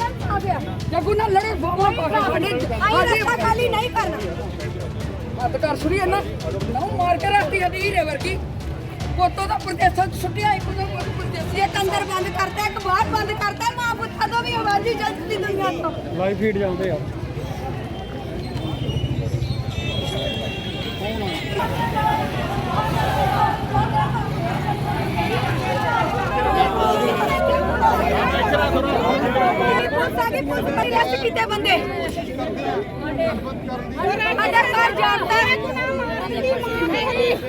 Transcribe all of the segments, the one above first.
ਜੱਗੂ ਨਾਲ ਲੜੇ ਬਾਵਾ ਪਾਗਾ ਸਾਡੇ ਆਈ ਰਸਤਾ ਖਾਲੀ ਨਹੀਂ ਕਰਨਾ ਹੱਥ ਕਰ ਸੁਣੀ ਇਹਨਾਂ ਨਾ ਮਾਰ ਕੇ ਰੱਖਦੀ ਹਦੀ ਹੀਰੇ ਵਰਗੀ ਕੋਤੋਂ ਦਾ ਪ੍ਰਦੇਸਾਂ ਚ ਸੁੱਟਿਆ ਇੱਕ ਦੋ ਪ੍ਰਦੇਸੀ ਇੱਕ ਅੰਦਰ ਬੰਦ ਕਰਤਾ ਇੱਕ ਬਾਹਰ ਬੰਦ ਕਰਤਾ ਮਾਂ ਪੁੱਤਾਂ ਤੋਂ ਵੀ ਆਵਾਜ਼ੀ ਜਲਦੀ ਦੁਨੀਆ ਤੋਂ ਲਾਈਵ ਫੀਡ ਜਾਂਦੇ ਆ? ਪੁਲਿਸ ਆ ਗਈ ਪੁਲਿਸ ਬੜੀ ਰੈਸਟ ਕੀਤੇ ਬੰਦੇ? ਸਾਡਾ ਘਰ ਜਾਣਦਾ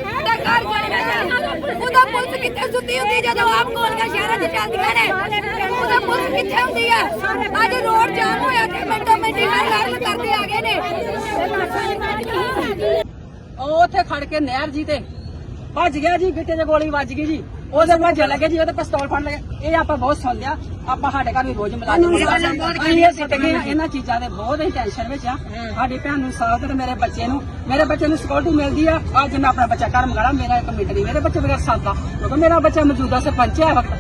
ਸਾਡਾ ਘਰ ਜਾਣਦਾ ਉਹਦਾ ਪੁਲਿਸ ਕਿੱਥੇ ਸੁੱਤੀ ਹੁੰਦੀ ਜਦੋਂ ਆਪ ਗੋਲੀਆਂ ਸ਼ਹਿਰਾਂ 'ਚ ਚੱਲਦੀਆਂ ਨੇ? ਉਹਦਾ ਪੁਲਿਸ ਕਿੱਥੇ ਹੁੰਦੀ ਆ ਅੱਜ ਰੋਡ ਜਾਮ ਹੋਇਆ ਤੇ ਮਿੰਟੋ ਮਿੰਟੀ ਨਾਲ ਕਰਦੇ ਆ ਗਏ ਨੇ। ਉਹ ਉੱਥੇ ਖੜ ਕੇ ਨਹਿਰ ਜੀ ਤੇ। ਭੱਜ ਗਿਆ ਜੀ, ਗਿੱਟੇ 'ਚ ਗੋਲੀ ਵੱਜ ਗਈ ਜੀ। ਉਹਦੇ ਭੱਜ ਲੱਗੇ ਜੀ ਉਹਦੇ ਪਿਸਤੌਲ ਫੜ ਲਏ ਇਹ ਆਪਾਂ ਬਹੁਤ ਸੁਣਦੇ ਆ ਆਪਾਂ ਸਾਡੇ ਘਰ ਵੀ ਰੋਜ਼ ਮੁਲਾਜ਼ਮ ਅਸੀਂ ਇਹ ਸਿੱਟ ਗਏ ਆ, ਇਹਨਾਂ ਚੀਜ਼ਾਂ ਦੇ ਬਹੁਤ ਹੀ ਟੈਨਸ਼ਨ ਵਿੱਚ ਆ। ਸਾਡੀ ਭੈਣ ਨੂੰ ਸਾਥ ਤੇ ਮੇਰੇ ਬੱਚੇ ਨੂੰ ਮੇਰੇ ਬੱਚੇ ਨੂੰ ਸਿਕਿਉਰਿਟੀ ਮਿਲਦੀ ਆ। ਅੱਜ ਮੈਂ ਆਪਣਾ ਬੱਚਾ ਘਰ ਮੰਗਾਲਾ ਮੇਰਾ ਇੱਕ ਮਿੰਟ ਨਹੀਂ ਮੇਰੇ ਬੱਚੇ ਮੇਰਾ ਸਾਥ ਦਾ ਕਿਉਂਕਿ ਮੇਰਾ ਬੱਚਾ ਮੌਜੂਦਾ ਸਰਪੰਚ ਹੈ ਵਕਤ।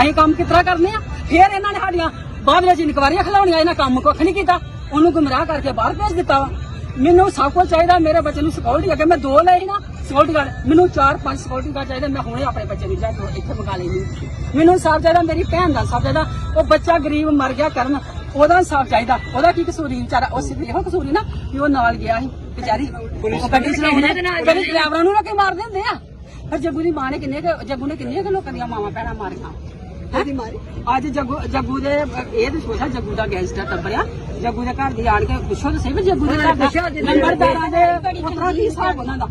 ਅਸੀਂ ਕੰਮ ਕਿਤਰਾ ਕਰਨੇ ਆ? ਫਿਰ ਇਹਨਾਂ ਨੇ ਸਾਡੀਆਂ ਬਾਅਦ ਵਿੱਚ ਇਨਕੁਆਰੀਆਂ ਖਿਲਾਉਣੀਆਂ ਇਹਨਾਂ ਕੰਮ ਕੁੱਖ ਨਹੀਂ ਕੀਤਾ। ਉਹਨੂੰ ਗੁੰਮਰਾਹ ਕਰਕੇ ਬਾਹਰ ਭੇਜ ਦਿੱਤਾ ਵਾ। ਮੈਨੂੰ ਸਭ ਕੁਝ ਚਾਹੀਦਾ ਮੇਰੇ ਬੱਚੇ ਨੂੰ ਸਿਕਿਉਰਿਟੀ ਅਗੇ ਮੈਂ ਦੋ ਲਈ ਨਾ। ਸਿਕਿਉਰਿਟੀ ਗਾਰਡ ਮੈਨੂੰ ਚਾਰ ਪੰਜ ਸਿਕਿਉਰਿਟੀ ਗਾਰਡ ਚਾਹੀਦਾ ਮੈਂ ਹੁਣੇ ਆਪਣੇ ਬੱਚੇ ਨੂੰ ਜਾ ਕੇ ਇੱਥੇ ਮੰਗਾ ਲੈਣੀ ਮੈਨੂੰ ਸਾਫ਼ ਚਾਹੀਦਾ ਮੇਰੀ ਭੈਣ ਦਾ ਸਾਫ਼ ਚਾਹੀਦਾ ਉਹ ਬੱਚਾ ਗਰੀਬ ਮਰ ਗਿਆ ਕਰਨ ਉਹਦਾ ਸਾਫ਼ ਚਾਹੀਦਾ। ਉਹਦਾ ਕੀ ਕਸੂਰੀ ਵਿਚਾਰਾ? ਉਸ ਦੀ ਇਹੋ ਕਸੂਰੀ ਨਾ ਕਿ ਉਹ ਨਾਲ ਗਿਆ ਸੀ ਵਿਚਾਰੀ ਉਹ ਗੱਡੀ ਚਲਾਉਂਦੇ ਗੱਡੀ ਡਰਾਈਵਰਾਂ ਨੂੰ ਨਾ ਕਿ ਮਾਰ ਦਿੰਦੇ ਆ। ਪਰ ਜੱਗੂ ਦੀ ਮਾਂ ਨੇ ਕਿੰਨੇ ਕੁ- ਜੱਗੂ ਨੇ ਕਿੰਨੀਆਂ ਕੁ ਲੋਕਾਂ ਦੀਆਂ ਮਾਵਾਂ ਭੈਣਾਂ ਮਾਰੀਆਂ? ਹੈਂ? ਅੱਜ ਜੱਗੂ ਜੱਗੂ ਦੇ ਇਹ ਤੇ ਸੋਚਾ ਜੱਗੂ ਦਾ ਗੈਂਗਸਟਰ ਟੱਬਰਿਆ। ਜੱਗੂ ਦੇ ਘਰ ਦੀ ਆਣ ਕੇ ਪੁੱਛੋ ਤੇ ਸਹੀ ਵੀ ਜੱਗੂ ਦੇ ਘਰ ਦਾ ਨੰਬਰਦਾਰਾਂ ਦੇ ਪੁੱਤਰਾਂ ਦੀ ਹਿਸਾਬ ਉਹਨਾਂ ਦਾ।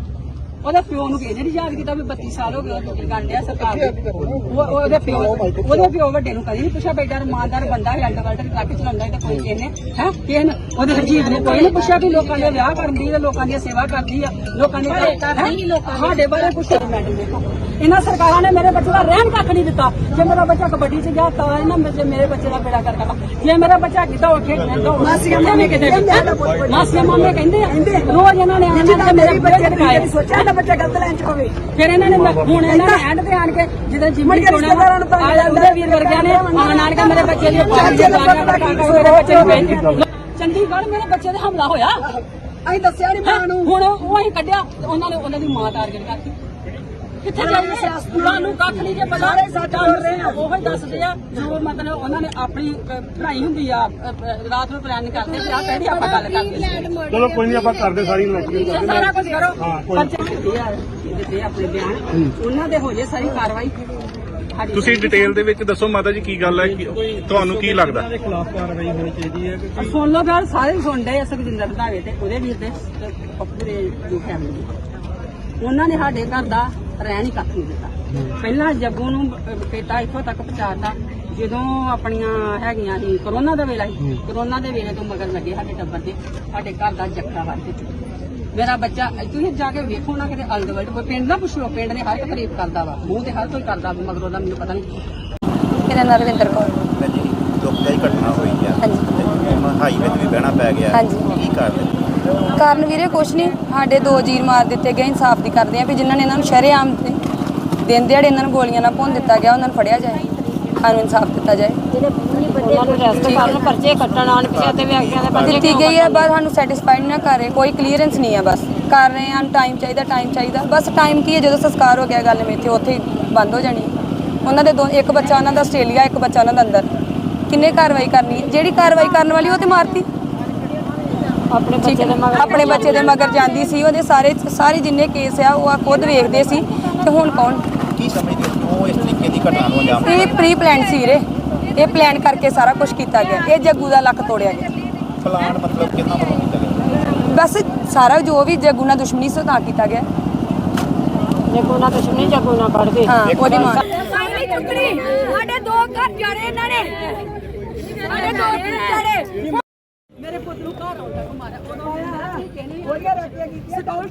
ਉਹਦੇ ਪਿਓ ਨੂੰ ਕਿਹਨੇ ਨਹੀਂ ਯਾਦ ਕੀਤਾ ਵੀ 32 ਸਾਲ ਹੋ ਗਏ ਉਹ ਡਿਊਟੀ ਕਰਨ ਡਿਆ ਸਰਕਾਰ ਦੀ। ਉਹ ਉਹਦੇ ਪਿਓ ਉਹਦੇ ਪਿਓ ਵੱਡੇ ਨੂੰ ਕਦੀ ਨਹੀਂ ਪੁੱਛਿਆ ਬੇਟਾ ਇਮਾਨਦਾਰ ਬੰਦਾ ਹੈ ਅੰਡਰਵਰਲਡ ਟਰੱਕ ਚਲਾਉਂਦਾ ਤੇ ਕੋਈ ਕਿਹਨੇ ਹੈ ਕਿਹਨ ਉਹਦੇ ਹਰਜੀਤ ਨੇ ਕੋਈ ਨਹੀਂ ਪੁੱਛਿਆ ਵੀ ਲੋਕਾਂ ਦੇ ਵਿਆਹ ਕਰਦੀ ਹੈ ਲੋਕਾਂ ਦੀ ਸੇਵਾ ਕਰਦੀ ਆ ਲੋਕਾਂ ਦੇ ਕਰਦੀ ਲੋਕਾਂ ਸਾਡੇ ਬਾਰੇ ਪੁੱਛਿਆ ਮੈਡਮ ਦੇਖੋ। ਇਹਨਾਂ ਸਰਕਾਰਾਂ ਨੇ ਮੇਰੇ ਬੱਚੇ ਦਾ ਰਹਿਣ ਕੱਖ ਨਹੀਂ ਦਿੱਤਾ। ਜੇ ਮੇਰਾ ਬੱਚਾ ਕਬੱਡੀ 'ਚ ਗਿਆ ਤਾਂ ਇਹਨਾਂ ਮੇਰੇ ਮੇਰੇ ਬੱਚੇ ਦਾ ਬੇੜਾ ਕਰ ਕਰਦਾ ਜੇ ਮੇਰਾ ਬੱਚਾ ਕਿਤਾ ਤਾਂ ਮਾਸੀਆਂ ਮਾਮੇ ਕਿਤੇ ਮਾਸੀਆਂ ਮਾਮੇ ਕਹਿੰਦੇ ਰੋਜ਼ ਇਹਨਾਂ ਨੇ ਆਉਣਾ ਤੇ ਮੇਰੇ ਬੱਚੇ ਦਿਖਾਏ। ਸੋਚਿਆ ਨਾ ਬੱਚਾ ਗਲਤ ਲਾਈਨ 'ਚ ਹੋਵੇ ਫਿਰ ਇਹਨਾਂ ਨੇ ਹੁਣ ਇਹਨਾਂ ਨੇ ਐਂਡ ਤੇ ਆਣ ਕੇ ਜਦੋਂ ਜਿੰਮੀ ਚੋਣਾ ਆ ਉਹਦੇ ਵੀਰ ਵਰਗਿਆਂ ਨੇ ਆਣ ਆਣ ਕੇ ਮੇਰੇ ਬੱਚੇ ਦੀ ਬਾਹਰ ਦੇ ਮੇਰੇ ਬੱਚੇ ਨੂੰ ਭੇਜ ਚੰਡੀਗੜ੍ਹ ਮੇਰੇ ਬੱਚੇ ਤੇ ਹਮਲਾ ਹੋਇਆ। ਅਸੀਂ ਦੱਸਿਆ ਨਹੀਂ ਮਾਂ ਨੂੰ। ਹੁਣ ਉਹ ਅਸੀਂ ਕੱਢਿਆ ਤੇ ਉਹਨਾਂ ਨੇ ਉਹਨਾਂ ਦੀ ਮਾਂ ਟਾਰਗੇਟ ਕਰਤੀ ਕਿੱਥੇ ਜਾਈਏ? ਤੁਹਾਨੂੰ ਕੱਖ ਨਹੀਂ ਜੇ ਪਤਾ। ਸਾਡਾ ਉਹ ਹੀ ਦੱਸਦੇ ਆ। ਜੋ ਮਤਲਬ ਉਹਨਾਂ ਨੇ ਆਪਣੀ ਪੜ੍ਹਾਈ ਹੁੰਦੀ ਆ ਰਾਤ ਨੂੰ ਪਲਾਨ ਕਰਦੇ ਆ ਕਹਿੰਦੇ ਆਪਾਂ ਗੱਲ ਕਰਦੇ ਚਲੋ ਕੋਈ ਨਹੀਂ ਆਪਾਂ ਕਰਦੇ ਸਾਰੀ ਇਨਵੈਸਟੀਗੇਸ਼ਨ ਸਾਰਾ ਕੁਝ ਕਰੋ। ਆ ਦਿੱਤੇ ਆ ਆਪਣੇ ਬਿਆਨ। ਉਹਨਾਂ ਦੇ ਹੋ ਜੇ ਸਾਰੀ ਕਾਰਵਾਈ। ਤੁਸੀਂ ਡਿਟੇਲ ਦੇ ਵਿੱਚ ਦੱਸੋ ਮਾਤਾ ਜੀ ਕੀ ਗੱਲ ਹੈ ਤੁਹਾਨੂੰ ਕੀ ਲੱਗਦਾ? ਦੇ ਖਿਲਾਫ ਕਾਰਵਾਈ ਹੋਣੀ ਚਾਹੀਦੀ ਹੈ ਕਿ ਸੁਣ ਲਓ ਗੱਲ ਸਾਰੇ ਸੁਣ ਰਹੇ ਆ ਸੁਖਜਿੰਦਰ ਰੰਧਾਵੇ ਤੇ ਉਹਦੇ ਵੀਰ ਦੇ ਤੇ ਪੱਪੂ ਦੇ ਜੋ ਫੈਮਿਲੀ ਉਹਨਾਂ ਨੇ ਸਾਡੇ ਘਰ ਦਾ ਰਹਿਣ ਹੀ ਕੱਖ ਨਹੀਂ ਦਿੱਤਾ। ਪਹਿਲਾਂ ਜੱਗੂ ਨੂੰ ਅਹ, ਕੀਤਾ ਇੱਥੋਂ ਤੱਕ ਪਹੁੰਚਾਤਾ ਜਦੋਂ ਆਪਣੀਆਂ ਹੈਗੀਆਂ ਸੀ ਕਰੋਨਾ ਦਾ ਵੇਲਾ ਸੀ ਕਰੋਨਾ ਦੇ ਵੇਲੇ ਤੋਂ ਮਗਰ ਲੱਗੇ ਸਾਡੇ ਟੱਬਰ ਦੇ ਸਾਡੇ ਘਰ ਦਾ ਜੱਕਾ ਵੱਧ ਮੇਰਾ ਬੱਚਾ ਤੁਸੀਂ ਜਾ ਕੇ ਵੇਖੋ ਨਾ ਕਿਤੇ ਅਲਦ ਵਲਡ ਕੋਈ ਪਿੰਡ ਨਾ ਪੁੱਛੋ ਪਿੰਡ ਨੇ ਹਰ ਇੱਕ ਤਾਰੀਫ ਕਰਦਾ ਵਾ ਮੂੰਹ ਤੇ ਹਰ ਕੋਈ ਕਰਦਾ ਮਗਰੋਂ ਦਾ ਮੈਨੂੰ ਪਤਾ ਨਹੀਂ। ਮੇਰਾ ਨਾਂ ਰਵਿੰਦਰ ਕੌਰ। ਜੀ ਦੁਖਦਾਈ ਘਟਨਾ ਹੋਈ ਆ। ਹਾਂਜੀ। ਹਾਈਵੇ ਤੇ ਵੀ ਬਹਿਣਾ ਪੈ ਗਿਆ। ਹਾਂਜੀ। ਕੀ ਕਾਰਨ ਕਾਰਨ ਵੀਰੇ ਕੁਛ ਨਹੀਂ ਸਾਡੇ ਦੋ ਜੀਰ ਮਾਰ ਦਿੱਤੇ ਗਏ ਇਨਸਾਫ ਦੀ ਕਰਦੇ ਆ ਵੀ ਜਿਨ੍ਹਾਂ ਨੇ ਇਹਨਾਂ ਨੂੰ ਸ਼ਰੇਆਮ ਤੇ ਦਿਨ ਦਿਹਾੜੇ ਇਹਨਾਂ ਨੂੰ ਗੋਲੀਆਂ ਨਾਲ ਭੁੰਨ ਦਿੱਤਾ ਗਿਆ ਉਹਨਾਂ ਨੂੰ ਫੜਿਆ ਜਾਏ ਸਾਨੂੰ ਇਨਸਾਫ ਦਿੱਤਾ ਜਾਏ। ਪਰਚੇ ਕੱਟਣ ਆਣ ਪਿਛੇ ਤੇ ਵੀ ਅੱਗੇ ਦੇ ਪਰਚੇ ਦਿੱਤੀ ਗਈ ਹੈ ਬਸ ਸਾਨੂੰ ਸੈਟੀਸਫਾਈਡ ਨਾ ਕਰ ਰਹੇ ਕੋਈ ਕਲੀਅਰੈਂਸ ਨਹੀਂ ਹੈ ਬਸ। ਕਰ ਰਹੇ ਹਾਂ ਟਾਈਮ ਚਾਹੀਦਾ ਟਾਈਮ ਚਾਹੀਦਾ। ਬਸ ਟਾਈਮ ਕੀ ਹੈ ਜਦੋਂ ਸੰਸਕਾਰ ਹੋ ਗਿਆ ਗੱਲ ਮੇਥੇ ਉੱਥੇ ਬੰਦ ਹੋ ਜਾਣੀ। ਉਹਨਾਂ ਦੇ ਦੋ ਇੱਕ ਬੱਚਾ ਉਹਨਾਂ ਦਾ ਆਸਟ੍ਰੇਲੀਆ ਇੱਕ ਬੱਚਾ ਉਹਨਾਂ ਦਾ ਅੰਦਰ। ਕਿੰਨੇ ਕਾਰਵਾਈ ਕਰਨੀ ਹੈ? ਜਿਹੜੀ ਕਾਰਵਾਈ ਕਰਨ ਵਾਲੀ ਉਹ ਤੇ ਮਾਰਤੀ। ਆਪਣੇ ਬੱਚੇ ਦੇ ਮਗਰ ਆਪਣੇ ਬੱਚੇ ਦੇ ਮਗਰ ਜਾਂਦੀ ਸੀ ਉਹਦੇ ਸਾਰੇ ਸਾਰੇ ਜਿੰਨੇ ਕੇਸ ਆ ਉਹ ਆ ਖੁਦ ਵੇਖਦੇ ਸੀ ਤੇ ਹੁਣ ਕੌਣ? ਕੀ ਸਮਝਦੇ ਹੋ? ਕਿਉਂ ਇਸ ਤਰੀਕੇ ਦੀ ਘਟਨਾ ਨੂੰ ਅੰਜਾਮ ਇਹ ਪ੍ਰੀ ਪਲਾਨ ਸੀ ਵੀਰੇ। ਇਹ ਪਲਾਨ ਕਰਕੇ ਸਾਰਾ ਕੁਝ ਕੀਤਾ ਗਿਆ। ਇਹ ਜੱਗੂ ਦਾ ਲੱਕ ਤੋੜਿਆ ਗਿਆ। ਪਲਾਨ ਮਤਲਬ ਕਿੰਨਾ ਵੱਲੋਂ ਕੀਤਾ ਗਿਆ? ਬਸ ਸਾਰਾ ਜੋ ਵੀ ਜੱਗੂ ਨਾਲ ਦੁਸ਼ਮਣੀ ਸੀ ਤਾਂ ਕੀਤਾ ਗਿਆ। ਜੇ ਕੋਈ ਨਾ ਦੁਸ਼ਮਣੀ ਜਾਂ ਕੋਈ ਨਾ ਫੜ ਕੇ। ਹਾਂ ਉਹਦੀ ਮਾਂ। ਨਹੀਂ ਚੁੱਕਣੀ ਸਾਡੇ ਦੋ ਘਰ ਜੜੇ ਇਹਨਾਂ ਨੇ। ਸਾਡੇ ਦੋ ਜੜੇ।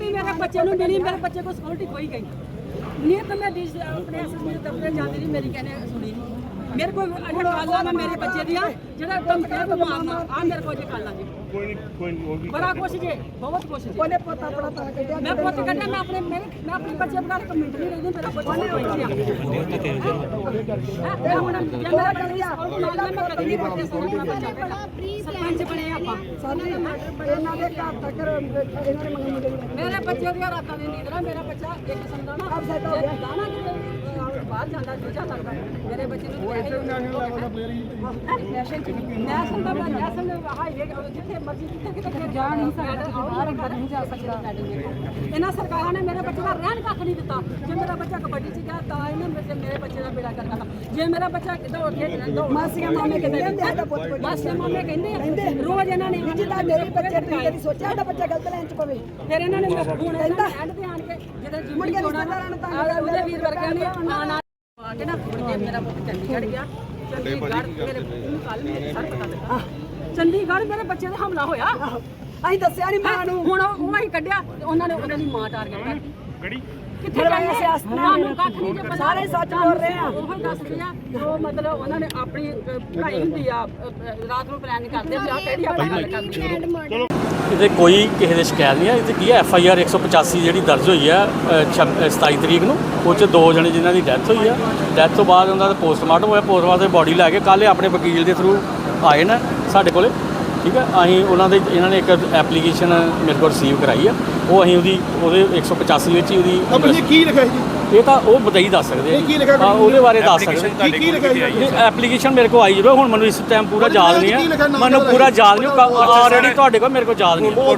ਮੇਰੇ ਸਿਕਿਉਰਿਟੀ ਬੱਚੇ ਨੂੰ ਮਿਲੀ ਮੇਰੇ ਬੱਚੇ ਕੋਲ ਸਿਕਿਉਰਿਟੀ ਕੋਈ ਗਈ ਨਹੀਂ ਤਾਂ ਮੈਂ ਡੀਸ ਆਪਣੇ ਐਸਐਸਪੀ ਦੇ ਦਫ਼ਤਰ ਜਾਂਦੀ ਨਹੀਂ ਮੇਰੀ ਕਹਿੰਦੇ ਸੁਣੀ ਨਹੀਂ ਮੇਰੇ ਕੋਲ ਅਜੇ ਕਾਲਾਂ ਨਾ ਮੇਰੇ ਬੱਚੇ ਦੀਆਂ ਜਿਹੜਾ ਕੰਮ ਕਹਿ ਮਾਰਨਾ। ਆ ਮੇਰੇ ਕੋਲ ਜੇ ਕਾਲਾਂ ਜੀ। ਕੋਈ ਨਹੀਂ ਕੋਈ ਨਹੀਂ ਉਹ ਵੀ ਬੜਾ ਕੁਛ ਜੇ ਬਹੁਤ ਕੁਛ ਜੇ। ਉਹਨੇ ਪੁੱਤ ਆਪਣਾ ਤਾਂ ਕੱਢਿਆ। ਮੈਂ ਪੁੱਤ ਕੱਢਿਆ ਮੈਂ ਆਪਣੇ ਮੇਰੇ ਮੈਂ ਆਪਣੇ ਬੱਚੇ ਬਗਾਰ ਕਮੈਂਟ ਨਹੀਂ ਰਹਿੰਦੀ ਮੇਰਾ ਪੁੱਤ ਨਹੀਂ ਹੋਈ ਮੈਂ ਹੁਣ ਜੇ ਮੇਰਾ ਸਕੂਲ ਨਾਲ ਮੈਂ ਕਦੀ ਨਹੀਂ ਬੱਚੇ ਸੋਹਣਾ ਬੱਚਾ ਸਰਪੰਚ ਬਣੇ ਆਪਾਂ। ਸਾਰੇ ਇਹਨਾਂ ਦੇ ਘਰ ਤੱਕ ਇਹਨਾਂ ਦੇ ਮੰਗਣ ਮੇਰੇ ਬੱਚੇ ਦੀਆਂ ਰਾਤਾਂ ਦੀ ਨੀਂਦ ਨਾ ਮੇਰਾ ਬੱਚਾ ਇੱਕ ਕਿਸਮ ਦਾ ਨਾ ਨਾ ਕਿ ਬਾਹਰ ਜਾਂਦਾ ਦੂਜਾ ਲੱਗਦਾ ਮੇਰੇ ਬੱਚੇ ਨੂੰ ਨੈਸ਼ਨ ਚ ਨੈਸ਼ਨ ਦਾ ਮੈਂ ਨੈਸ਼ਨ ਦੇ ਹਾਈਵੇ ਜਿੱਥੇ ਮਰਜ਼ੀ ਜਿੱਥੇ ਕਿਤੇ ਜਾ ਨਹੀਂ ਸਕਦਾ ਬਾਹਰ ਅੰਦਰ ਨਹੀਂ ਜਾ ਸਕਦਾ। ਇਹਨਾਂ ਸਰਕਾਰਾਂ ਨੇ ਮੇਰੇ ਬੱਚੇ ਦਾ ਰਹਿਣ ਕੱਖ ਨਹੀਂ ਦਿੱਤਾ। ਜੇ ਮੇਰਾ ਬੱਚਾ ਕਬੱਡੀ ਚ ਗਿਆ ਤਾਂ ਇਹਨੇ ਮੇਰੇ ਮੇਰੇ ਬੱਚੇ ਦਾ ਬੇੜਾ ਕਰ ਦਿੱਤਾ। ਜੇ ਮੇਰਾ ਬੱਚਾ ਉੱਠ ਕੇ ਦੌੜ ਮਾਸੀਆਂ ਮਾਮੇ ਕਹਿੰਦੇ ਸਾਡਾ ਪੁੱਤ ਮਾਸੀਆਂ ਮਾਮੇ ਕਹਿੰਦੇ। ਰੋਜ਼ ਇਹਨਾਂ ਨੇ ਜਿੱਦਾਂ ਮੇਰੇ ਬੱਚੇ ਨੇ ਕਦੀ ਸੋਚਿਆ ਸਾਡਾ ਬੱਚਾ ਗਲਤ ਲਾਈਨ ਚ ਪਵੇ? ਫਿਰ ਇਹਨਾਂ ਨੇ ਹੁਣ ਕਹਿੰਦਾ ਐਂਡ ਤੇ ਆਣ ਕੇ ਜਦੋਂ ਜਿੰਮੀ ਜੋੜਾਂ ਨਾਲ ਉਹਦੇ ਵੀਰ ਵਰਗਿਆਂ ਨੇ ਆਣਾ ਕੇ ਨਾ ਜੇ ਮੇਰਾ ਪੁੱਤ ਚੰਡੀਗੜ੍ਹ ਗਿਆ। ਚੰਡੀਗੜ੍ਹ ਮੇਰੇ ਨੂੰ ਕੱਲ ਮੇਰੇ ਸਰ ਪਤਾ ਲੱਗਾ। ਚੰਡੀਗੜ੍ਹ ਮੇਰੇ ਬੱਚੇ ਤੇ ਹਮਲਾ ਹੋਇਆ। ਅਸੀਂ ਦੱਸਿਆ ਨਹੀਂ ਮਾਂ ਨੂੰ। ਹੁਣ ਉਹ ਉਹ ਅਸੀਂ ਕੱਢਿਆ ਤੇ ਉਹਨਾਂ ਨੇ ਉਹਨਾਂ ਦੀ ਮਾਂ ਟਾਰਗੇਟ ਕਰ ਗੜੀ। ਕਿੱਥੇ ਗਏ ਸਿਆਸਤ ਨੂੰ ਕੱਖ ਨਹੀਂ ਜੇ ਸਾਰੇ ਸੱਚ ਬੋਲ ਰਹੇ ਆ। ਉਹ ਹੀ ਦੱਸਦੇ ਆ ਜੋ ਮਤਲਬ ਉਹਨਾਂ ਨੇ ਆਪਣੀ ਪੜ੍ਹਾਈ ਹੁੰਦੀ ਆ ਰਾਤ ਨੂੰ ਪਲਾਨ ਕਰਦੇ ਆ ਕਿਹੜੀ ਆਪਾਂ ਗੱਲ ਆ। ਇਹਦੇ ਕੋਈ ਕਿਸੇ ਦੇ ਸ਼ਿਕਾਇਤ ਨਹੀਂ ਹੈ। ਇਹਦੇ ਕੀ ਹੈ? ਐਫ ਆਈ ਆਰ 185 ਜਿਹੜੀ ਦਰਜ ਹੋਈ ਅ, 27 ਤਰੀਕ ਨੂੰ ਉਹ 'ਚ ਦੋ ਜਣੇ ਜਿਨ੍ਹਾਂ ਦੀ ਡੈਥ ਹੋਈ ਹੈ। ਡੈਥ ਤੋਂ ਬਾਅਦ ਉਹਨਾਂ ਦਾ ਪੋਸਟਮਾਰਟਮ ਹੋਇਆ। ਪੋਸਟਮਾਰਟਮ ਬੋਡੀ ਲੈ ਕੇ ਕੱਲ੍ਹ ਆਪਣੇ ਵਕੀਲ ਦੇ ਥਰੂ ਆਏ ਨੇ ਸਾਡੇ ਕੋਲੇ। ਠੀਕ ਹੈ? ਅਸੀਂ ਉਹਨਾਂ ਦੇ ਇਹਨਾਂ ਨੇ ਇੱਕ ਐਪਲੀਕੇਸ਼ਨ ਮੇਰੇ ਕੋਲ ਰਿਸੀਵ ਕਰਾਈ ਹੈ। ਉਹ ਅਸੀਂ ਉਹਦੀ ਉਹਦੇ 185 ਵਿੱਚ ਹੀ ਉਹਦੀ ਕੀ ਲਿਖਿਆ ਜੀ ਇਹ ਤਾਂ ਉਹ ਬਤਾਈ ਦੱਸ ਸਕਦੇ ਆ ਕੀ ਲਿਖਿਆ ਹਾਂ, ਉਹਦੇ ਬਾਰੇ ਦੱਸ ਸਕਦੇ ਕੀ ਕੀ ਲਿਖਿਆ ਜੀ ਇਹ ਐਪਲੀਕੇਸ਼ਨ ਮੇਰੇ ਕੋਲ ਆਈ ਜਦੋਂ ਹੁਣ ਮੈਨੂੰ ਇਸ ਟਾਈਮ ਪੂਰਾ ਯਾਦ ਨਹੀਂ ਕੀ ਲਿਖਿਆ ਹੈ ਨਾਮ ਮੈਨੂੰ ਪੂਰਾ ਹੈ? ਯਾਦ ਨਹੀਂ। ਆਲਰੇਡੀ ਤੁਹਾਡੇ ਕੋਲ ਮੇਰੇ ਕੋਲ ਯਾਦ ਨਹੀਂ ਭਾਈ।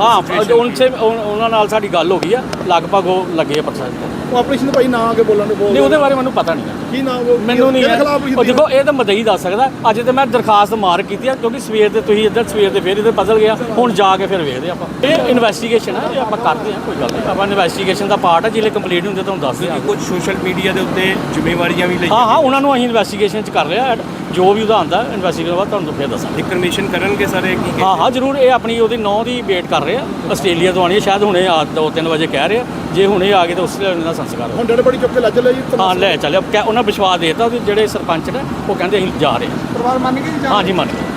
ਹਾਂ ਉਹਨਾਂ ਸੇ ਉਹਨਾਂ ਨਾਲ ਸਾਡੀ ਗੱਲ ਹੋ ਗਈ ਆ। ਲਗਭਗ ਉਹ ਲੱਗੇ ਆ ਪਰਸੈਂਟ। ਉਹ ਆਪਰੇਸ਼ਨ ਭਾਈ ਨਾ ਆ ਕੇ ਬੋਲਣ ਦੇ ਬੋਲ ਨਹੀਂ ਉਹਦੇ ਬਾਰੇ ਮੈਨੂੰ ਪਤਾ ਨਹੀਂ ਹੈ ਕੀ ਨਾਮ ਉਹ? ਮੈਨੂੰ ਨਹੀਂ ਹੈ ਖਿਲਾਫ ਉਹ ਦੇਖੋ ਇਹ ਤਾਂ ਮਦਈ ਦੱਸ ਸਕਦਾ। ਅੱਜ ਤੇ ਮੈਂ ਦਰਖਾਸਤ ਮਾਰ ਕੀਤੀ ਆ ਕਿਉਂਕਿ ਸਵੇਰ ਤੇ ਤੁਸੀਂ ਇੱਧਰ ਸਵੇਰ ਤੇ ਫੇਰ ਇੱਧਰ ਬਦਲ ਗਿਆ ਹੁਣ ਜਾ ਕੇ ਫਿਰ ਵੇਖਦੇ ਆਪਾਂ। ਇਹ ਇਨਵੈਸਟੀਗੇਸ਼ਨ ਹੈ ਇਹ ਆਪਾਂ ਕਰਦੇ ਆ ਕੋਈ ਗੱਲ ਨਹੀਂ। ਆਪਾਂ ਇਨਵੈਸਟੀਗੇਸ਼ਨ ਦਾ ਪਾਰਟ ਹੈ ਜਿਹੜੇ ਕੰਪਲੀਟ ਹੁੰਦੇ ਤੁਹਾਨੂੰ ਦੱਸ ਦਿਆਂਗੇ। ਕੁਝ ਸੋਸ਼ਲ ਮੀਡੀਆ ਦੇ ਉੱਤੇ ਜ਼ਿੰਮੇਵਾਰੀਆਂ ਵੀ ਲਈ ਹਾਂ ਹਾਂ ਉਹਨਾਂ ਨੂੰ ਅਸੀਂ ਇਨਵੈਸਟੀਗੇਸ਼ਨ ਚ ਕਰ ਰਿਹਾ ਜੋ ਵੀ ਉਹਦਾ ਆਂਦਾ ਇਨਵੈਸਟੀਗੇਸ਼ਨ ਬਾਅਦ ਤੁਹਾਨੂੰ ਫੇਰ ਦੱਸਾਂਗੇ। ਇਨਫੋਰਮੇਸ਼ਨ ਕਰਨਗੇ ਸਾਰੇ ਕੀ ਹਾਂ ਹਾਂ ਜ਼ਰੂਰ ਇਹ ਆਪਣੀ ਉਹਦੀ ਨੌ ਦੀ ਵੇਟ ਕਰ ਰਹੇ ਆ। ਆਸਟ੍ਰੇਲੀਆ ਤੋਂ ਆਣੀ ਹੈ ਸ਼ਾਇਦ ਹੁਣੇ ਆ ਦੋ ਤਿੰਨ ਵਜੇ ਕਹਿ ਰਹੇ ਆ। ਜੇ ਹੁਣੇ ਆ ਗਏ ਤਾਂ ਉਸੇ ਵੇਲੇ ਦਾ ਸੰਸਕਾਰ ਹੁਣ ਡੈਡ ਬੜੀ ਚੁੱਕ ਕੇ ਲੱਜ ਜੀ ਹਾਂ ਲੈ ਚੱਲਿਆ ਉਹਨਾਂ ਵਿਸ਼ਵਾਸ ਦੇਤਾ ਉਹਦੇ ਜਿਹੜੇ ਸਰਪੰਚ ਨੇ ਉਹ ਕਹਿੰਦੇ ਅਸੀਂ ਜਾ ਰਹੇ ਹਾਂ। ਪਰਿਵਾਰ ਮੰਨ ਕੇ ਜੀ ਹਾਂ ਜੀ ਮੰਨ ਗਏ।